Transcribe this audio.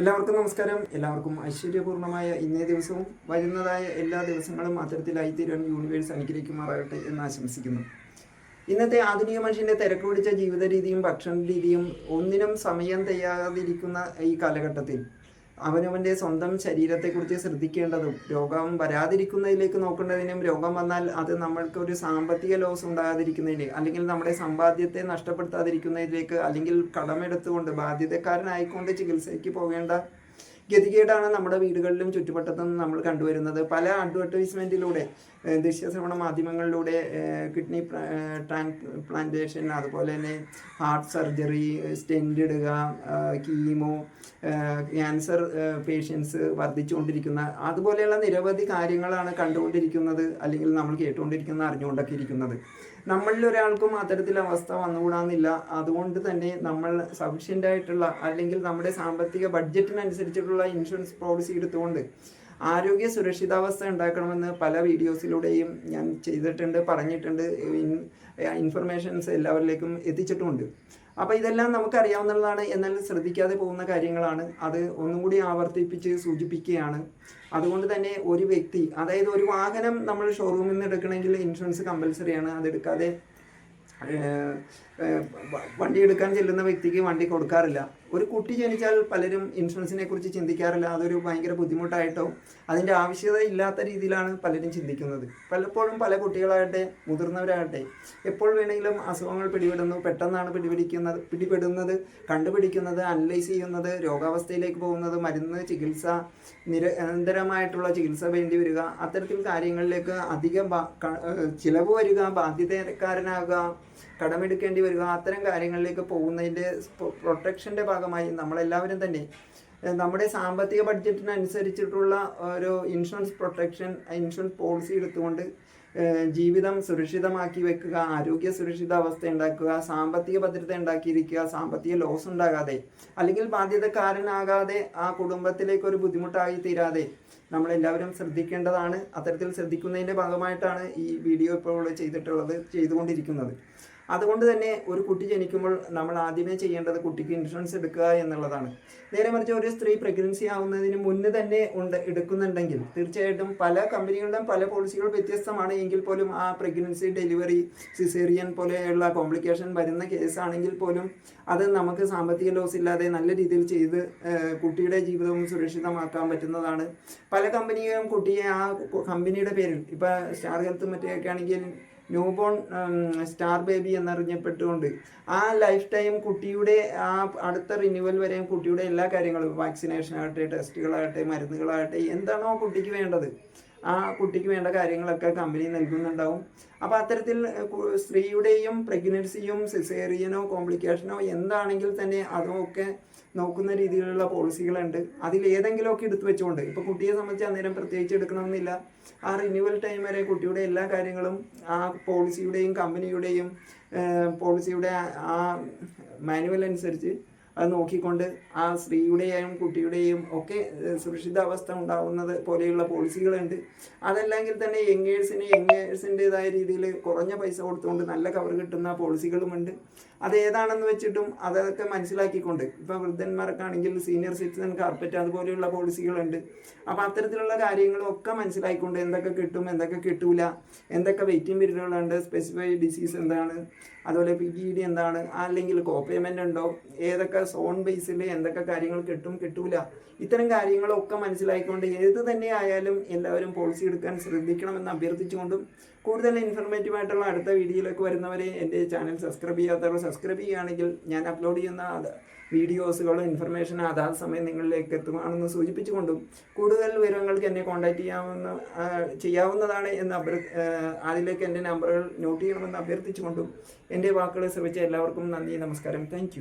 എല്ലാവർക്കും നമസ്കാരം. എല്ലാവർക്കും ഐശ്വര്യപൂർണമായ ഇന്നേ ദിവസവും വരുന്നതായ എല്ലാ ദിവസങ്ങളും അത്തരത്തിലായി തീരാൻ യൂണിവേഴ്സ് അനുഗ്രഹിക്കുമാറാകട്ടെ എന്ന് ആശംസിക്കുന്നു. ഇന്നത്തെ ആധുനിക മനുഷ്യന്റെ തിരക്ക് പിടിച്ച ജീവിത രീതിയും ഭക്ഷണ രീതിയും ഒന്നിനും സമയം തയ്യാറാതിരിക്കുന്ന ഈ കാലഘട്ടത്തിൽ അവനവന്റെ സ്വന്തം ശരീരത്തെക്കുറിച്ച് ശ്രദ്ധിക്കേണ്ടതും രോഗം വരാതിരിക്കുന്നതിലേക്ക് നോക്കേണ്ടതിനും രോഗം വന്നാൽ അത് നമ്മൾക്ക് ഒരു സാമ്പത്തിക ലോസ് ഉണ്ടാകാതിരിക്കുന്നതിന് അല്ലെങ്കിൽ നമ്മുടെ സമ്പാദ്യത്തെ നഷ്ടപ്പെടുത്താതിരിക്കുന്നതിലേക്ക് അല്ലെങ്കിൽ കടമെടുത്തുകൊണ്ട് ബാധ്യതക്കാരനായിക്കൊണ്ട് ചികിത്സയ്ക്ക് പോകേണ്ട ഗതികേടാണ് നമ്മുടെ വീടുകളിലും ചുറ്റുവട്ടത്തും നമ്മൾ കണ്ടുവരുന്നത്. പല അഡ്വർടൈസ്മെന്റിലൂടെ ദൃശ്യശ്രവണ മാധ്യമങ്ങളിലൂടെ കിഡ്നി ട്രാൻസ്പ്ലാന്റേഷൻ അതുപോലെ തന്നെ ഹാർട്ട് സർജറി സ്റ്റെന്റ് ഇടുക കീമോ ക്യാൻസർ പേഷ്യൻസ് വർദ്ധിച്ചുകൊണ്ടിരിക്കുന്ന അതുപോലെയുള്ള നിരവധി കാര്യങ്ങളാണ് കണ്ടുകൊണ്ടിരിക്കുന്നത് അല്ലെങ്കിൽ നമ്മൾ കേട്ടുകൊണ്ടിരിക്കുന്ന അറിഞ്ഞുകൊണ്ടൊക്കെ ഇരിക്കുന്നത്. നമ്മളിൽ ഒരാൾക്കും അത്തരത്തിൽ അവസ്ഥ വന്നുകൂടാന്നില്ല. അതുകൊണ്ട് തന്നെ നമ്മൾ സഫീഷ്യന്റ് ആയിട്ടുള്ള അല്ലെങ്കിൽ നമ്മുടെ സാമ്പത്തിക ബഡ്ജറ്റിനനുസരിച്ചിട്ടുള്ള ഇൻഷുറൻസ് പോളിസി എടുത്തുകൊണ്ട് ആരോഗ്യ സുരക്ഷിതാവസ്ഥ ഉണ്ടാക്കണമെന്ന് പല വീഡിയോസിലൂടെയും ഞാൻ ചെയ്തിട്ടുണ്ട് പറഞ്ഞിട്ടുണ്ട് ഇൻഫർമേഷൻസ് എല്ലാവരിലേക്കും എത്തിച്ചിട്ടുമുണ്ട് അപ്പോൾ ഇതെല്ലാം നമുക്കറിയാവുന്നതാണ് എന്നാൽ ശ്രദ്ധിക്കാതെ പോകുന്ന കാര്യങ്ങളാണ്. അത് ഒന്നും കൂടി ആവർത്തിപ്പിച്ച് സൂചിപ്പിക്കുകയാണ്. അതുകൊണ്ട് തന്നെ ഒരു വ്യക്തി അതായത് ഒരു വാഹനം നമ്മൾ ഷോറൂമിൽ നിന്ന് എടുക്കണമെങ്കിൽ ഇൻഷുറൻസ് കമ്പൽസറിയാണ് അതെടുക്കാതെ വണ്ടി എടുക്കാൻ ചെല്ലുന്ന വ്യക്തിക്ക് വണ്ടി കൊടുക്കാറില്ല. ഒരു കുട്ടി ജനിച്ചാൽ പലരും ഇൻഷുറൻസിനെ കുറിച്ച് ചിന്തിക്കാറില്ല. അതൊരു ഭയങ്കര ബുദ്ധിമുട്ടായിട്ടോ അതിന്റെ ആവശ്യകത ഇല്ലാത്ത രീതിയിലാണ് പലരും ചിന്തിക്കുന്നത്. പലപ്പോഴും പല കുട്ടികളാകട്ടെ മുതിർന്നവരാകട്ടെ എപ്പോൾ വേണമെങ്കിലും അസുഖങ്ങൾ പിടിപെടുന്നു പെട്ടെന്നാണ് പിടിപിടിക്കുന്നത് പിടിപെടുന്നത് കണ്ടുപിടിക്കുന്നത് അനലൈസ് ചെയ്യുന്നത് രോഗാവസ്ഥയിലേക്ക് പോകുന്നത് മരുന്ന് ചികിത്സ നിരന്തരമായിട്ടുള്ള ചികിത്സ വേണ്ടി വരിക അത്തരത്തിൽ കാര്യങ്ങളിലേക്ക് അധികം ചിലവ് വരിക ബാധ്യതക്കാരനാകുക കടമെടുക്കേണ്ടി വരിക അത്തരം കാര്യങ്ങളിലേക്ക് പോകുന്നതിന്റെ പ്രൊട്ടക്ഷന്റെ ഭാഗമായി നമ്മളെല്ലാവരും തന്നെ നമ്മുടെ സാമ്പത്തിക ബഡ്ജറ്റിനനുസരിച്ചിട്ടുള്ള ഒരു ഇൻഷുറൻസ് പ്രൊട്ടക്ഷൻ ഇൻഷുറൻസ് പോളിസി എടുത്തുകൊണ്ട് ജീവിതം സുരക്ഷിതമാക്കി വെക്കുക ആരോഗ്യ സുരക്ഷിത അവസ്ഥ ഉണ്ടാക്കുക സാമ്പത്തിക ഭദ്രത ഉണ്ടാക്കിയിരിക്കുക സാമ്പത്തിക ലോസ് ഉണ്ടാകാതെ അല്ലെങ്കിൽ ബാധ്യതക്കാരനാകാതെ ആ കുടുംബത്തിലേക്ക് ഒരു ബുദ്ധിമുട്ടായി തീരാതെ നമ്മളെല്ലാവരും ശ്രദ്ധിക്കേണ്ടതാണ്. അത്തരത്തിൽ ശ്രദ്ധിക്കുന്നതിന്റെ ഭാഗമായിട്ടാണ് ഈ വീഡിയോ ഇപ്പോൾ ചെയ്തിട്ടുള്ളത് ചെയ്തുകൊണ്ടിരിക്കുന്നത്. അതുകൊണ്ട് തന്നെ ഒരു കുട്ടി ജനിക്കുമ്പോൾ നമ്മൾ ആദ്യമേ ചെയ്യേണ്ടത് കുട്ടിക്ക് ഇൻഷുറൻസ് എടുക്കുക എന്നുള്ളതാണ്. നേരെ മറിച്ച് ഒരു സ്ത്രീ പ്രഗ്നൻസി ആവുന്നതിന് മുന്നേ തന്നെ ഉണ്ട് എടുക്കുന്നുണ്ടെങ്കിൽ തീർച്ചയായിട്ടും പല കമ്പനികളുടെയും പല പോളിസികൾ വ്യത്യസ്തമാണ്. എങ്കിൽ പോലും ആ പ്രഗ്നൻസി ഡെലിവറി സിസേറിയൻ പോലെയുള്ള കോംപ്ലിക്കേഷൻ വരുന്ന കേസാണെങ്കിൽ പോലും അത് നമുക്ക് സാമ്പത്തിക ലോസ് ഇല്ലാതെ നല്ല രീതിയിൽ ചെയ്ത് കുട്ടിയുടെ ജീവിതവും സുരക്ഷിതമാക്കാൻ പറ്റുന്നതാണ്. പല കമ്പനികളും കുട്ടിയെ ആ കമ്പനിയുടെ പേരിൽ ഇപ്പം സ്റ്റാർ ഹെൽത്ത് മറ്റൊക്കെ ആണെങ്കിൽ ന്യൂബോൺ സ്റ്റാർ ബേബി എന്നറിഞ്ഞപ്പെട്ടുകൊണ്ട് ആ ലൈഫ് ടൈം കുട്ടിയുടെ ആ അടുത്ത റിന്യൂവൽ വരെയും കുട്ടിയുടെ എല്ലാ കാര്യങ്ങളും വാക്സിനേഷൻ ആകട്ടെ ടെസ്റ്റുകളാകട്ടെ മരുന്നുകളാകട്ടെ എന്താണോ കുട്ടിക്ക് വേണ്ടത്. ആ കുട്ടിക്ക് വേണ്ട കാര്യങ്ങളൊക്കെ കമ്പനി നൽകുന്നുണ്ടാവും. അപ്പോൾ അത്തരത്തിൽ സ്ത്രീയുടെയും പ്രഗ്നൻസിയും സിസേറിയനോ കോംപ്ലിക്കേഷനോ എന്താണെങ്കിൽ തന്നെ അതൊക്കെ നോക്കുന്ന രീതിയിലുള്ള പോളിസികളുണ്ട് അതിൽ ഏതെങ്കിലുമൊക്കെ എടുത്തു വെച്ചുകൊണ്ട് ഇപ്പോൾ കുട്ടിയെ സംബന്ധിച്ച് അന്നേരം പ്രത്യേകിച്ച് എടുക്കണമെന്നില്ല. ആ റിന്യൂവൽ ടൈം വരെ കുട്ടിയുടെ എല്ലാ കാര്യങ്ങളും ആ പോളിസിയുടെയും കമ്പനിയുടെയും പോളിസിയുടെ ആ മാനുവൽ അനുസരിച്ച് അത് നോക്കിക്കൊണ്ട് ആ സ്ത്രീയുടെയും കുട്ടിയുടെയും ഒക്കെ സുരക്ഷിതാവസ്ഥ ഉണ്ടാവുന്നത് പോലെയുള്ള പോളിസികളുണ്ട്. അതല്ലെങ്കിൽ തന്നെ യങ്ങേഴ്സിന് യങ്ങേഴ്സിന്റെതായ രീതിയിൽ കുറഞ്ഞ പൈസ കൊടുത്തുകൊണ്ട് നല്ല കവർ കിട്ടുന്ന പോളിസികളുമുണ്ട്. അത് ഏതാണെന്ന് വെച്ചിട്ടും അതൊക്കെ മനസ്സിലാക്കിക്കൊണ്ട് ഇപ്പോൾ വൃദ്ധന്മാർക്കാണെങ്കിൽ സീനിയർ സിറ്റിസൺ കാർപ്പറ്റ് അതുപോലെയുള്ള പോളിസികളുണ്ട്. അപ്പോൾ അത്തരത്തിലുള്ള കാര്യങ്ങളൊക്കെ മനസ്സിലാക്കിക്കൊണ്ട് എന്തൊക്കെ കിട്ടും എന്തൊക്കെ കിട്ടൂല എന്തൊക്കെ വെയിറ്റിംഗ് പീരീഡുകളുണ്ട് സ്പെസിഫൈഡ് ഡിസീസ് എന്താണ് അതുപോലെ പി ജി ഡി എന്താണ് അല്ലെങ്കിൽ കോ പേയ്മെന്റ് ഉണ്ടോ ഏതൊക്കെ സോൺ ബേസിൽ എന്തൊക്കെ കാര്യങ്ങൾ കിട്ടും കിട്ടൂല. ഇത്തരം കാര്യങ്ങളൊക്കെ മനസ്സിലാക്കിക്കൊണ്ട് ഏത് തന്നെ ആയാലും എല്ലാവരും പോളിസി എടുക്കാൻ ശ്രദ്ധിക്കണമെന്ന് അഭ്യർത്ഥിച്ചുകൊണ്ടും കൂടുതൽ ഇൻഫർമേറ്റീവ് ആയിട്ടുള്ള അടുത്ത വീഡിയോയിലേക്ക് വരുന്നവരെ എന്റെ ചാനൽ സബ്സ്ക്രൈബ് ചെയ്യാത്തവർ സബ്സ്ക്രൈബ് ചെയ്യുകയാണെങ്കിൽ ഞാൻ അപ്ലോഡ് ചെയ്യുന്ന വീഡിയോസുകളും ഇൻഫർമേഷൻ അതാത് സമയം നിങ്ങളിലേക്ക് എത്തുകയാണെന്ന് സൂചിപ്പിച്ചുകൊണ്ടും കൂടുതൽ വിവരങ്ങൾക്ക് എന്നെ കോൺടാക്ട് ചെയ്യാവുന്ന ചെയ്യാവുന്നതാണ് എന്ന് അഭ്യർ അതിലേക്ക് എന്റെ നമ്പറുകൾ നോട്ട് ചെയ്യണമെന്ന് അഭ്യർത്ഥിച്ചുകൊണ്ടും എന്റെ വാക്കുകൾ ശ്രമിച്ച എല്ലാവർക്കും നന്ദി നമസ്കാരം. താങ്ക്